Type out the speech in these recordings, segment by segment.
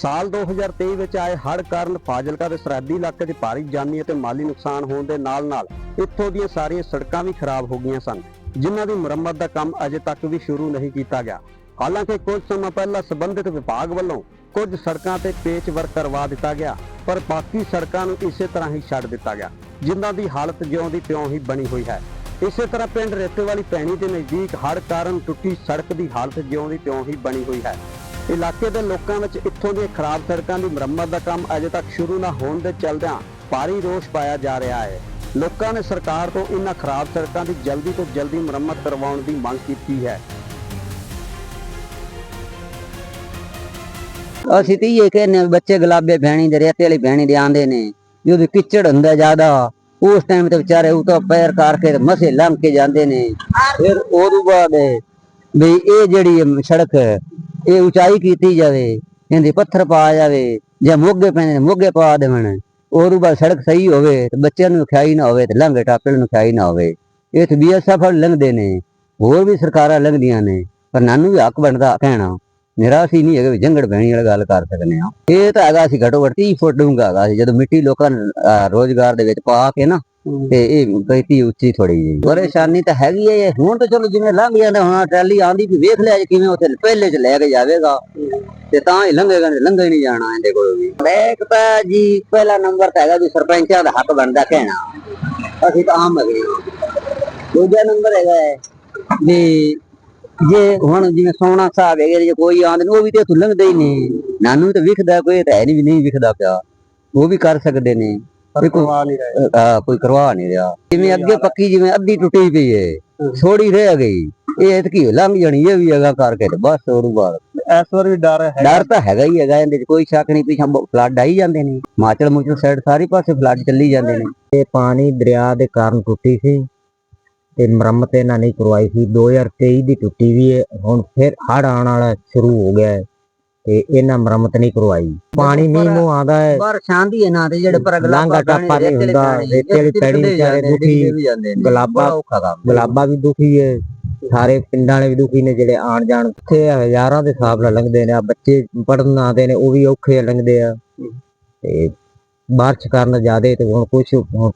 ਸਾਲ 2023 ਵਿੱਚ ਆਏ ਹੜ੍ਹ ਕਾਰਨ ਫਾਜ਼ਿਲਕਾ ਦੇ ਸਰਹੱਦੀ ਇਲਾਕੇ 'ਚ ਭਾਰੀ ਜਾਨੀ ਅਤੇ ਮਾਲੀ ਨੁਕਸਾਨ ਹੋਣ ਦੇ ਨਾਲ-ਨਾਲ ਇੱਥੋਂ ਦੀਆਂ ਸਾਰੀਆਂ ਸੜਕਾਂ ਵੀ ਖਰਾਬ ਹੋ ਗਈਆਂ ਸਨ, ਜਿਨ੍ਹਾਂ ਦੀ ਮੁਰੰਮਤ ਦਾ ਕੰਮ ਅਜੇ ਤੱਕ ਵੀ ਸ਼ੁਰੂ ਨਹੀਂ ਕੀਤਾ ਗਿਆ। ਹਾਲਾਂਕਿ ਕੁਝ ਸਮਾਂ ਪਹਿਲਾਂ ਸੰਬੰਧਿਤ ਵਿਭਾਗ ਵੱਲੋਂ ਕੁਝ ਸੜਕਾਂ ਤੇ ਪੇਚ ਵਰਕ ਕਰਵਾ ਦਿੱਤਾ ਗਿਆ, ਪਰ ਬਾਕੀ ਸੜਕਾਂ ਨੂੰ ਇਸੇ ਤਰ੍ਹਾਂ ਹੀ ਛੱਡ ਦਿੱਤਾ ਗਿਆ, ਜਿਨ੍ਹਾਂ ਦੀ ਹਾਲਤ ਜਿਉਂ ਦੀ ਤਿਉਂ ਹੀ ਬਣੀ ਹੋਈ ਹੈ। ਇਸੇ ਤਰ੍ਹਾਂ ਪਿੰਡ ਰੇਤੇ ਵਾਲੀ ਪੈਣੀ ਦੇ ਨਜ਼ਦੀਕ ਹੜ੍ਹ ਕਾਰਨ ਟੁੱਟੀ ਸੜਕ ਦੀ ਹਾਲਤ ਜਿਉਂ ਦੀ ਤਿਉਂ ਹੀ ਬਣੀ ਹੋਈ ਹੈ। ਇਲਾਕੇ ਦੇ ਲੋਕਾਂ ਵਿੱਚ ਇੱਥੋਂ ਦੀਆਂ ਖਰਾਬ ਸੜਕਾਂ ਦੀ ਮੁਰੰਮਤ ਦਾ ਕੰਮ ਅਜੇ ਤੱਕ ਸ਼ੁਰੂ ਨਾ ਹੋਣ ਦੇ ਚਲਦਿਆਂ ਭਾਰੀ ਰੋਸ ਪਾਇਆ ਜਾ ਰਿਹਾ ਹੈ। ਲੋਕਾਂ ਨੇ ਸਰਕਾਰ ਤੋਂ ਇਨ੍ਹਾਂ ਖਰਾਬ ਸੜਕਾਂ ਦੀ ਜਲਦੀ ਤੋਂ ਜਲਦੀ ਮੁਰੰਮਤ ਕਰਵਾਉਣ ਦੀ ਮੰਗ ਕੀਤੀ ਹੈ। ਅਸੀਂ ਤੇ ਇਹ ਕਹਿੰਦੇ ਬੱਚੇ ਗੁਲਾਬੇ ਭੈਣੀ ਦੇ, ਰੇਤੇ ਵਾਲੀ ਭੈਣੀ ਦੇ ਆਂਦੇ ਨੇ। ਜਦੋਂ ਕਿਚੜ ਹੁੰਦਾ ਜ਼ਿਆਦਾ। ਉਸ ਟਾਈਮ ਤੇ ਵਿਚਾਰੇ ਉਹ ਤਾਂ ਪੈਰ ਕਰਕੇ ਮਸੇ ਲੰਘ ਕੇ ਜਾਂਦੇ ਨੇ। ਫਿਰ ਉਹ ਤੋਂ ਬਾਅਦ ਵੀ ਇਹ ਜਿਹੜੀ ਸੜਕ ਇਹ ਉਚਾਈ ਕੀਤੀ ਜਾਵੇ, ਇਹਦੇ ਪੱਥਰ ਪਾ ਜਾਵੇ, ਜਾਂ ਮੋਗੇ ਪੈਣੇ ਮੋਗੇ ਪਾ ਦੇਵਣ। ਉਦੋਂ ਬਾਅਦ ਸੜਕ ਸਹੀ ਹੋਵੇ, ਤੇ ਬੱਚਿਆਂ ਨੂੰ ਖਿਆਈ ਨਾ ਹੋਵੇ, ਤੇ ਲੰਘੇ ਟਾਪੇ ਨੂੰ ਖਿਆਈ ਨਾ ਹੋਵੇ। ਇਹ ਤੇ ਬੀਐਸਐਫ ਲੰਘਦੇ ਨੇ, ਹੋਰ ਵੀ ਸਰਕਾਰਾਂ ਲੰਘਦੀਆਂ ਨੇ, ਪਰ ਨਾਨੂੰ ਵੀ ਹੱਕ ਬਣਦਾ ਕਹਿਣਾ। ਨਿਰਾਸ਼ੀ ਨਹੀਂ ਹੈਗਾ ਵੀ ਜੰਗੜ ਬਹਿਣੀ ਵਾਲੀ ਗੱਲ ਕਰ ਸਕਨੇ ਆ ਇਹ ਤਾਂ ਹੈਗਾ ਸੀ ਘਟੋ ਘੱਟ 30 ਫੁੱਟ ਡੂੰਘਾ ਹੈਗਾ ਸੀ। ਜਦੋਂ ਮਿੱਟੀ ਲੋਕਾਂ ਰੋਜ਼ਗਾਰ ਦੇ ਵਿੱਚ ਪਾ ਕੇ ਨਾ ਤੇ ਇਹ ਗਈਤੀ ਉੱਚੀ ਥੋੜੀ ਜਿਹੀ। ਪਰੇਸ਼ਾਨੀ ਤਾਂ ਹੈਗੀ ਹੈ। ਹੁਣ ਤਾਂ ਚਲੋ ਜਿਵੇਂ ਲੰਘ ਜਾਂਦਾ ਹੁਣ ਟਰਾਲੀ ਆਂਦੀ ਵੀ ਵੇਖ ਲਿਆ ਕਿਵੇਂ ਉੱਥੇ ਪਹਿਲੇ ਚ ਲੈ ਕੇ ਜਾਵੇਗਾ। ਤੇ ਤਾਂ ਹੀ ਲੰਘੇਗਾ ਲੰਘੇ ਨਹੀਂ ਜਾਣਾ ਇਹਦੇ ਕੋਲ ਵੀ। ਇੱਕ ਤਾਂ ਜੀ। ਪਹਿਲਾ ਨੰਬਰ ਤਾਂ ਹੈਗਾ ਵੀ ਸਰਪੰਚਾਂ ਦਾ ਹੱਕ ਬਣਦਾ ਕਹਿਣਾ। ਅਸੀਂ ਤਾਂ ਆਮ ਹੈਗੇ। ਦੂਜਾ ਨੰਬਰ ਹੈਗਾ ਵੀ ਜੇ ਹੁਣ ਜਿਵੇਂ ਸੋਨਾ ਸਾਹਿਬ ਹੈਗੇ ਜੇ ਕੋਈ ਆਂਦੇ ਨੇ ਉਹ ਵੀ ਤੇ ਇੱਥੋਂ ਲੰਘਦੇ ਹੀ ਨਹੀਂ। ਨਾਨੂੰ ਤਾਂ ਵਿਖਦਾ ਕੋਈ ਤਾਂ ਹੈ ਨਹੀਂ ਵੀ ਨਹੀਂ ਵਿਖਦਾ ਪਿਆ। ਉਹ ਵੀ ਕਰ ਸਕਦੇ ਨੇ। ਕੋਈ ਕਰਵਾ ਨਹੀਂ ਰਹੇ। ਆਹ, ਕੋਈ ਕਰਵਾ ਨਹੀਂ ਰਿਹਾ। ਜਿਵੇਂ ਅੱਗੇ ਪੱਕੀ ਜਿਵੇਂ ਅੱਧੀ ਟੁੱਟੀ ਪਈ ਏ ਥੋੜੀ ਰਹਿ ਗਈ। ਇਹ ਇਤਕੀ ਲੰਘ ਜਾਣੀ ਇਹ ਵੀ ਹੈਗਾ ਕਰਕੇ ਤੇ ਬਸ ਉਹ ਬਾਅਦ। ਇਸ ਵਾਰ ਵੀ ਡਰ ਹੈ ਡਰ ਤਾਂ ਹੈਗਾ ਹੀ ਹੈਗਾ ਇਹਦੇ ਚ ਕੋਈ ਸ਼ੱਕ ਨਹੀਂ ਪਿਛਾ ਫਲੱਡ ਆਈ ਜਾਂਦੇ ਨੇ। ਹਿਮਾਚਲ ਮੁਚਲ ਸਾਈਡ ਸਾਰੀ ਪਾਸੇ ਫਲੱਡ ਚੱਲੀ ਜਾਂਦੇ ਨੇ। ਇਹ ਪਾਣੀ ਦਰਿਆ ਦੇ ਕਾਰਨ ਟੁੱਟੀ ਸੀ। ਤੇ ਮੁਰੰਮਤ ਇਹਨਾਂ ਨਹੀਂ ਕਰਵਾਈ ਸੀ। 2023 ਦੀ ਟੁੱਟੀ ਵੀ ਹੈ ਹੁਣ ਫਿਰ ਹੜ ਆਉਣ ਵਾਲਾ ਸ਼ੁਰੂ ਹੋ ਗਿਆ ਹੈ ਤੇ ਇਹਨਾਂ ਮੁਰੰਮਤ ਨਹੀਂ ਕਰਵਾਈ। ਪਾਣੀ ਮੀਂਹ ਨੂੰ ਆਉਂਦਾ ਹੈ ਪਰ ਸ਼ਾਂਤੀ ਹੈ ਨਾ ਤੇ ਜਿਹੜੇ ਪਰ ਟਾਪਾ ਨਹੀਂ ਹੁੰਦਾ ਰੇਤੇ ਵਾਲੀ ਪੈੜੀ ਵਿਚਾਰੇ ਦੁਖੀ ਗੁਲਾਬਾ ਗੁਲਾਬਾ ਵੀ ਦੁਖੀ ਹੈ ਸਾਰੇ ਪਿੰਡਾਂ ਵਾਲੇ ਵੀ ਦੁਖੀ ਨੇ ਜਿਹੜੇ ਆਣ ਜਾਣ। ਉੱਥੇ ਹਜ਼ਾਰਾਂ ਦੇ ਹਿਸਾਬ ਨਾਲ ਲੰਘਦੇ ਨੇ ਆ ਬੱਚੇ ਪੜਨ ਆਉਂਦੇ ਨੇ ਉਹ ਵੀ ਔਖੇ ਲੰਘਦੇ ਆ। ਤੇ ਬਾਰਿਸ਼ ਕਾਰਨ ਜ਼ਿਆਦੇ ਤੇ ਹੁਣ ਕੁਝ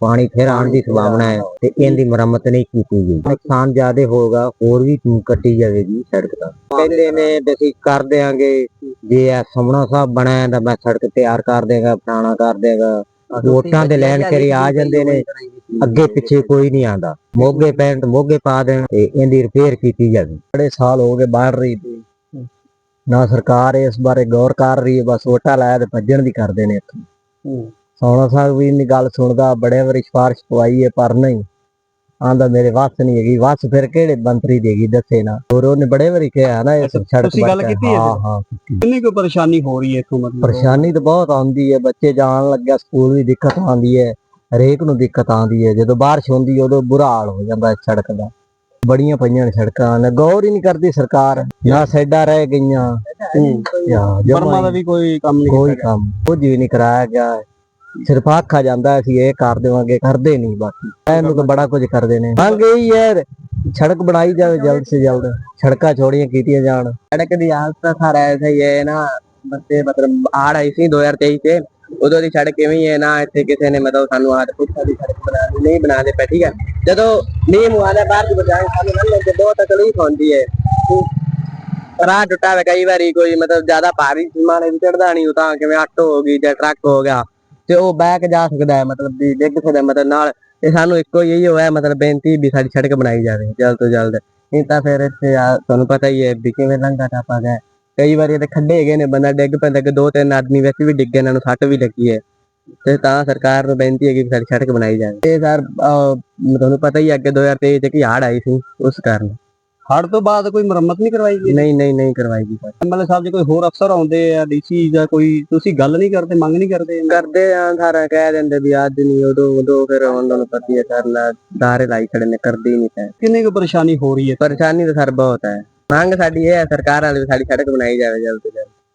ਪਾਣੀ ਫਿਰ ਆਉਣ ਦੀ ਸੰਭਾਵਨਾ ਹੈ ਤੇ ਇਹਦੀ ਮੁਰੰਮਤ ਨਹੀਂ ਕੀਤੀ ਗਈ। ਨੁਕਸਾਨ ਜ਼ਿਆਦੇ ਹੋਗਾ ਹੋਰ ਵੀ ਕੱਟੀ ਜਾਵੇਗੀ ਸੜਕ ਦਾ। ਕਹਿੰਦੇ ਨੇ ਅਸੀਂ ਕਰ ਦਿਆਂਗੇ, ਜੇ ਇਹ ਸਮਣਾ ਸਾਹਿਬ ਬਣਾਇਆ ਤਾਂ ਮੈਂ ਸੜਕ ਤਿਆਰ ਕਰ ਦੇਗਾ ਫਲਾਣਾ ਕਰ ਦੇਗਾ ਵੋਟਾਂ ਦੇ ਲੈਣ ਕਰੀ ਆ ਜਾਂਦੇ ਨੇ, ਅੱਗੇ ਪਿੱਛੇ ਕੋਈ ਨਹੀਂ ਆਂਦਾ ਮੋਗੇ ਪੈਂਟ ਮੋਗੇ ਪਾ ਦੇਣ ਤੇ ਇਹਦੀ ਰਿਪੇਅਰ ਕੀਤੀ ਜਾਵੇ। ਬੜੇ ਸਾਲ ਹੋ ਗਏ ਬਾਹਰ ਰਹੀ ਤੇ। ਨਾ ਸਰਕਾਰ ਇਸ ਬਾਰੇ ਗੌਰ ਕਰ ਰਹੀ ਹੈ, ਬਸ ਵੋਟਾਂ ਲਾਇਆ ਤੇ ਭੱਜਣ ਦੀ ਕਰਦੇ ਨੇ ਇੱਥੋਂ। ਸੋਣਾ ਸਾਹਿਬ ਵੀ ਨਹੀਂ ਗੱਲ ਸੁਣਦਾ ਬੜੇ ਵਾਰੀ ਸਿਫਾਰਿਸ਼ ਪਵਾਈ ਹੈ ਪਰ ਨਹੀਂ। ਆਂਦਾ ਮੇਰੇ ਵਾਸ ਨਹੀਂ ਹੈਗੀ ਵਾਸ ਫਿਰ ਕਿਹੜੇ ਮੰਤਰੀ ਦੇਗੀ ਦੱਸੇ ਨਾ। ਹੋਰ ਉਹਨੇ ਬੜੇ ਵਾਰੀ ਕਿਹਾ ਨਾ ਇਹ ਸੜਕ ਤੁਸੀਂ ਗੱਲ ਕੀਤੀ ਹੈ ਹਾਂ ਹਾਂ ਕਿੰਨੀ ਕੋਈ ਪਰੇਸ਼ਾਨੀ ਹੋ ਰਹੀ ਹੈ ਇਥੋਂ ਮਤਲਬ? ਪਰੇਸ਼ਾਨੀ ਤਾਂ ਬਹੁਤ ਆਉਂਦੀ ਹੈ ਬੱਚੇ ਜਾਣ ਲੱਗਿਆ ਸਕੂਲ ਵੀ ਦਿੱਕਤ ਆਉਂਦੀ ਹੈ ਹਰੇਕ ਨੂੰ ਦਿੱਕਤ ਆਉਂਦੀ ਹੈ ਜਦੋਂ ਬਾਰਿਸ਼ ਹੁੰਦੀ ਹੈ ਉਦੋਂ ਬੁਰਾ ਹਾਲ ਹੋ ਜਾਂਦਾ ਸੜਕ ਦਾ। ਬੜੀਆਂ ਪਈਆਂ ਨੇ ਸੜਕਾਂ ਨੇ ਗੌਰ ਹੀ ਨਹੀਂ ਕਰਦੀ ਸਰਕਾਰ ਨਾ ਸਾਈਡਾਂ ਰਹਿ ਗਈਆਂ। ਬਰਮਾ ਦਾ ਵੀ ਕੋਈ ਕੰਮ ਨਹੀਂ ਕੋਈ ਕੰਮ ਕੁਝ ਵੀ ਨਹੀਂ ਕਰਾਇਆ ਗਿਆ। ਸਿਰਫ ਆਖਾ ਜਾਂਦਾ ਅਸੀਂ ਇਹ ਕਰ ਦੇਵਾਂਗੇ, ਕਰਦੇ ਨਹੀਂ ਬਾਕੀ। ਇਹਨੂੰ ਤਾਂ ਬੜਾ ਕੁਝ ਕਰਦੇ ਨੇ। ਮੰਗ ਇਹੀ ਹੈ, ਸੜਕ ਬਣਾਈ ਜਾਵੇ ਜਲਦ ਸੇ ਜਲਦ। ਸੜਕਾਂ ਛੋੜੀਆਂ ਕੀਤੀਆਂ ਜਾਣ। ਸੜਕ ਦੀ ਹਾਲਤ ਸਾਰਾ ਐਸਾ ਹੀ ਹੈ ਨਾ ਬੱਤੇ ਮਤਲਬ ਆੜ ਆਈ ਸੀ 2023 ਚ ਉਦੋਂ ਦੀ ਸੜਕ ਕਿਵੇਂ ਹੈ ਨਾ, ਇੱਥੇ ਕਿਸੇ ਨੇ ਮਤਲਬ ਸਾਨੂੰ ਆਹ ਪੁੱਛਾ ਦੀ ਸੜਕ ਬਣਾ ਨਹੀਂ ਬਣਾ ਦੇ ਪੈ ਠੀਕ ਹੈ। ਜਦੋਂ ਨੀਂਹ ਮੁਆਲੇ ਬਾਹਰ ਦੀ ਬਜਾਏ ਸਾਨੂੰ ਨਾ ਲੱਗੇ ਬਹੁਤ ਤਕਲੀਫ ਹੁੰਦੀ ਹੈ। ਰਾਹ ਟੁੱਟਾ ਵੇ, ਕਈ ਵਾਰੀ ਕੋਈ ਮਤਲਬ ਜ਼ਿਆਦਾ ਭਾਰੀ ਸਮਾਨ ਵੀ ਚੜਦਾ ਨਹੀਂ, ਉਹ ਤਾਂ ਕਿਵੇਂ ਆਟੋ ਹੋ ਗਈ ਜਾਂ ਟਰੱਕ ਹੋ ਗਿਆ। ਤੇ ਉਹ ਬਹਿ ਕੇ ਜਾ ਸਕਦਾ ਹੈ, ਮਤਲਬ ਵੀ ਡਿੱਗ ਸਕਦਾ ਮਤਲਬ ਨਾਲ ਇਹ ਸਾਨੂੰ ਇੱਕੋ ਹੀ ਹੋਇਆ, ਮਤਲਬ ਬੇਨਤੀ ਵੀ ਸਾਡੀ ਸੜਕ ਬਣਾਈ ਜਾਵੇ, ਜਲਦ ਤੋਂ ਜਲਦ। ਨਹੀਂ ਤਾਂ ਫਿਰ ਇੱਥੇ ਆ, ਤੁਹਾਨੂੰ ਪਤਾ ਹੀ ਹੈ ਵੀ ਕਿਵੇਂ ਲੰਘਾ ਟਾਪਾ ਗਿਆ ਕਈ ਵਾਰੀ ਤੇ ਖੱਡੇ ਹੈਗੇ ਨੇ, ਬੰਦਾ ਡਿੱਗ ਪੈਂਦਾ ਕਿ ਦੋ ਤਿੰਨ ਆਦਮੀ ਵਿੱਚ ਵੀ ਡਿੱਗੇ ਇਹਨਾਂ ਨੂੰ ਸੱਟ ਵੀ ਲੱਗੀ ਹੈ। ਤੇ ਤਾਂ ਸਰਕਾਰ ਨੂੰ ਬੇਨਤੀ ਹੈ ਕਿ ਸਾਡੀ ਸੜਕ ਬਣਾਈ ਜਾਵੇ। ਤੇ ਸਰ ਤੁਹਾਨੂੰ ਪਤਾ ਹੀ ਹੈ, ਅੱਗੇ 2023 ਚ ਕੀ ਹੜ੍ਹ ਆਈ ਸੀ, ਉਸ ਕਾਰਨ। ਹੜ ਤੋਂ ਬਾਅਦ ਕੋਈ ਮੁਰੰਮਤ ਨਹੀਂ ਕਰਵਾਈ ਗਈ? ਨਹੀਂ ਨਹੀਂ ਨਹੀਂ ਕਰਵਾਈ ਗਈ ਸਰ ਐਮਐਲਏ ਸਾਹਿਬ ਜੇ ਕੋਈ ਹੋਰ ਅਫਸਰ ਆਉਂਦੇ ਆ ਡੀਸੀ ਜਾਂ ਕੋਈ ਤੁਸੀਂ ਗੱਲ ਨਹੀਂ ਕਰਦੇ ਮੰਗ ਨਹੀਂ ਕਰਦੇ? ਕਰਦੇ ਆ ਸਾਰਾ ਕਹਿ ਦਿੰਦੇ ਵੀ ਅੱਜ ਨਹੀਂ ਉਦੋਂ ਉਦੋਂ ਫਿਰ ਉਹਨਾਂ ਨੂੰ ਪਤੀ ਹੈ ਸਰ ਨਾ ਦਾਰੇ ਲਾਈ ਖੜੇ ਨੇ ਕਰਦੀ ਨਹੀਂ ਹੈ ਕਿੰਨੀ ਕੁ ਪਰੇਸ਼ਾਨੀ ਹੋ ਰਹੀ ਹੈ? ਪਰੇਸ਼ਾਨੀ ਤਾਂ ਸਰ ਬਹੁਤ ਹੈ। ਮੰਗ ਸਾਡੀ ਇਹ ਹੈ ਸਰਕਾਰ ਵਾਲੀ ਵੀ ਸਾਡੀ ਸੜਕ ਬਣਾਈ ਜਾਵੇ ਜਲਦ ਤੋਂ ਜਲਦ।